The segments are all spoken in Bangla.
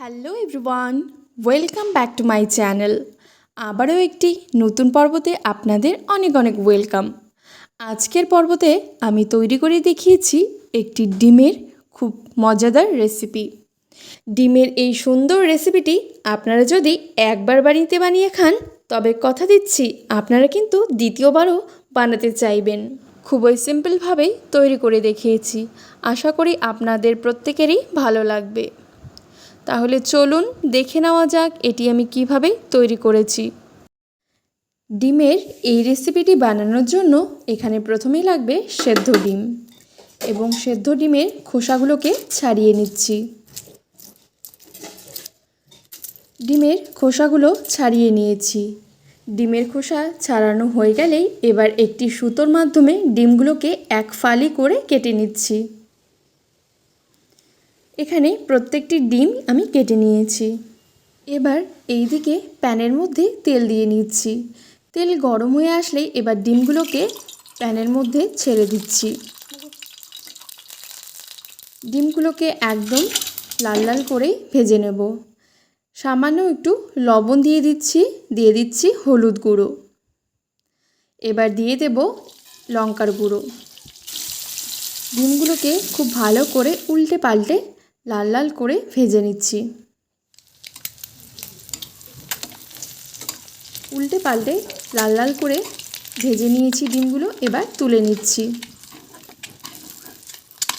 Hello everyone welcome back to my channel আবারও একটি নতুন পর্বতে আপনাদের অনেক অনেক ওয়েলকাম আজকের পর্বতে আমি তৈরি করে দেখিয়েছি একটি ডিমের খুব মজাদার রেসিপি ডিমের এই সুন্দর রেসিপিটি আপনারা যদি একবার বাড়িতে বানিয়ে খান, তবে কথা দিচ্ছি আপনারা কিন্তু দ্বিতীয়বারও বানাতে চাইবেন। খুবই সিম্পলভাবেই তৈরি করে দেখিয়েছি। আশা করি আপনাদের প্রত্যেকেরই ভালো লাগবে। তাহলে চলুন দেখে নেওয়া যাক এটি আমি কীভাবে তৈরি করেছি। ডিমের এই রেসিপিটি বানানোর জন্য এখানে প্রথমেই লাগবে সেদ্ধ ডিম এবং সেদ্ধ ডিমের খোসাগুলোকে ছাড়িয়ে নিচ্ছি। ডিমের খোসাগুলো ছাড়িয়ে নিয়েছি। ডিমের খোসা ছাড়ানো হয়ে গেলেই এবার একটি সুতোর মাধ্যমে ডিমগুলোকে এক ফালি করে কেটে নিচ্ছি। এখানে প্রত্যেকটি ডিম আমি কেটে নিয়েছি। এবার এই দিকে প্যানের মধ্যে তেল দিয়ে নিচ্ছি। তেল গরম হয়ে আসলেই এবার ডিমগুলোকে প্যানের মধ্যে ছেড়ে দিচ্ছি। ডিমগুলোকে একদম লাল লাল করে ভেজে নেব। সামান্য একটু লবণ দিয়ে দিচ্ছি দিয়ে দিচ্ছি হলুদ গুঁড়ো। এবার দিয়ে দেব লঙ্কার গুঁড়ো। ডিমগুলোকে খুব ভালো করে উল্টে পাল্টে লাল লাল করে ভেজে নিচ্ছি। উল্টে পাল্টে লাল লাল করে ভেজে নিয়েছি ডিমগুলো, এবার তুলে নিচ্ছি।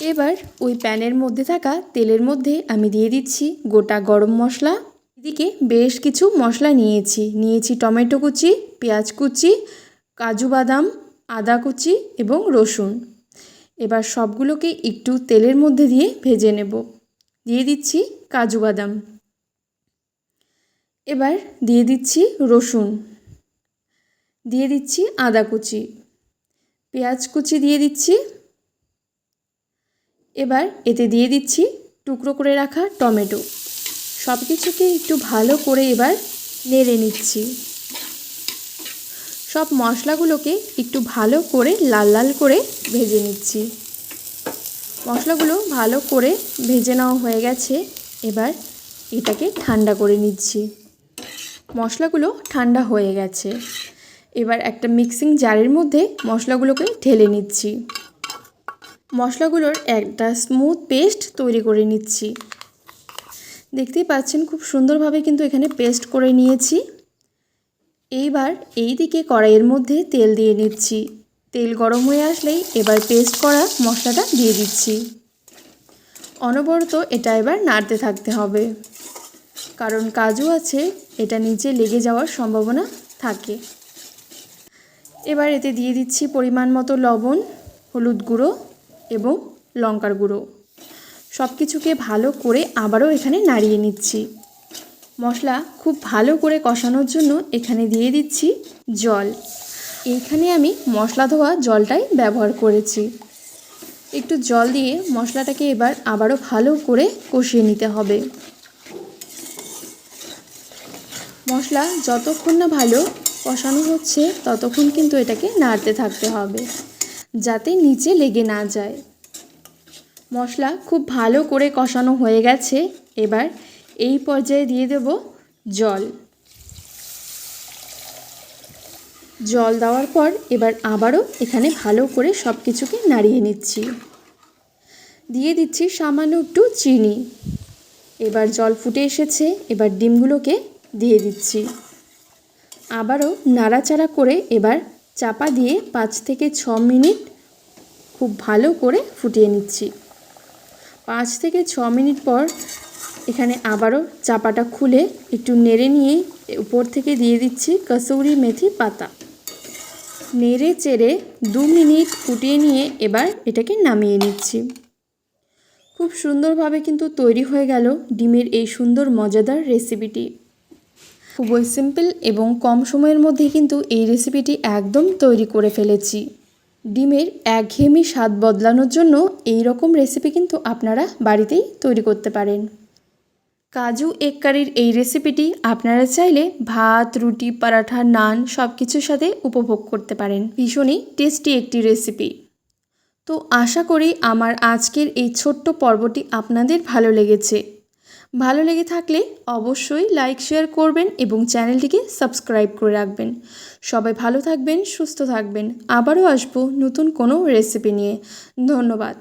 এবার ওই প্যানের মধ্যে থাকা তেলের মধ্যে আমি দিয়ে দিচ্ছি গোটা গরম মশলা। এদিকে বেশ কিছু মশলা নিয়েছি। নিয়েছি টমেটো কুচি, পেঁয়াজ কুচি, কাজু বাদাম, আদা কুচি এবং রসুন। এবার সবগুলোকে একটু তেলের মধ্যে দিয়ে ভেজে নেব। দিয়ে দিচ্ছি কাজু বাদাম। এবার দিয়ে দিচ্ছি রসুন। দিয়ে দিচ্ছি আদা কুচি। পেঁয়াজ কুচি দিয়ে দিচ্ছি। এবার এতে দিয়ে দিচ্ছি টুকরো করে রাখা টমেটো। সব কিছুকে একটু ভালো করে এবার নেড়ে নিচ্ছি। সব মশলাগুলোকে একটু ভালো করে লাল লাল করে ভেজে নিচ্ছি। মশলাগুলো ভালো করে ভেজে নেওয়া হয়ে গেছে। এবার এটাকে ঠান্ডা করে নিচ্ছি। মশলাগুলো ঠান্ডা হয়ে গেছে। এবার একটা মিক্সিং জারের মধ্যে মশলাগুলোকে ঢেলে নিচ্ছি। মশলাগুলোর একটা স্মুথ পেস্ট তৈরি করে নিচ্ছি। দেখতেই পাচ্ছেন খুব সুন্দরভাবে কিন্তু এখানে পেস্ট করে নিয়েছি। এইবার এই দিকে কড়াইয়ের মধ্যে তেল দিয়ে নিচ্ছি। তেল গরম হয়ে আসলেই এবার পেস্ট করা মশলাটা দিয়ে দিচ্ছি। অনবরত এটা এবার নাড়তে থাকতে হবে। কারণ কাজু আছে, এটা নিচে লেগে যাওয়ার সম্ভাবনা থাকে। এবার এতে দিয়ে দিচ্ছি পরিমাণ মতো লবণ, হলুদ গুঁড়ো এবং লঙ্কার গুঁড়ো। সব কিছুকে ভালো করে আবারও এখানে নাড়িয়ে নিচ্ছি। মশলা খুব ভালো করে কষানোর জন্য এখানে দিয়ে দিচ্ছি জল। এইখানে আমি মশলা ধোয়া জলটাই ব্যবহার করেছি। একটু জল দিয়ে মশলাটাকে এবার আবারও ভালো করে কষিয়ে নিতে হবে। মশলা যতক্ষণ না ভালো কষানো হচ্ছে, ততক্ষণ কিন্তু এটাকে নাড়তে থাকতে হবে, যাতে নিচে লেগে না যায়। মশলা খুব ভালো করে কষানো হয়ে গেছে। এবার এই পর্যায়ে দিয়ে দেব জল। জল দেওয়ার পর এবার আবারও এখানে ভালো করে সব কিছুকে নাড়িয়ে নিচ্ছি। দিয়ে দিচ্ছি সামান্য একটু চিনি। এবার জল ফুটে এসেছে, এবার ডিমগুলোকে দিয়ে দিচ্ছি। আবারও নাড়াচাড়া করে এবার চাপা দিয়ে পাঁচ থেকে ছ মিনিট খুব ভালো করে ফুটিয়ে নিচ্ছি। পাঁচ থেকে ছ মিনিট পর এখানে আবারও চাপাটা খুলে একটু নেড়ে নিয়ে উপর থেকে দিয়ে দিচ্ছি কসৌরি মেথি পাতা। নেড়ে চেড়ে দু মিনিট ফুটিয়ে নিয়ে এবার এটাকে নামিয়ে নিচ্ছি। খুব সুন্দরভাবে কিন্তু তৈরি হয়ে গেল ডিমের এই সুন্দর মজাদার রেসিপিটি। খুবই সিম্পল এবং কম সময়ের মধ্যে কিন্তু এই রেসিপিটি একদম তৈরি করে ফেলেছি। ডিমের একঘেয়েমি স্বাদ বদলানোর জন্য এই রকম রেসিপি কিন্তু আপনারা বাড়িতেই তৈরি করতে পারেন। কাজু এগ কারির এই রেসিপিটি আপনারা চাইলে ভাত, রুটি, পরাঠা, নান সব কিছুর সাথে উপভোগ করতে পারেন। ভীষণই টেস্টি একটি রেসিপি তো আশা করি আমার আজকের এই ছোট্ট পর্বটি আপনাদের ভালো লেগেছে। ভালো লেগে থাকলে অবশ্যই লাইক শেয়ার করবেন এবং চ্যানেলটিকে সাবস্ক্রাইব করে রাখবেন। সবাই ভালো থাকবেন, সুস্থ থাকবেন। আবারও আসব নতুন কোনো রেসিপি নিয়ে। ধন্যবাদ।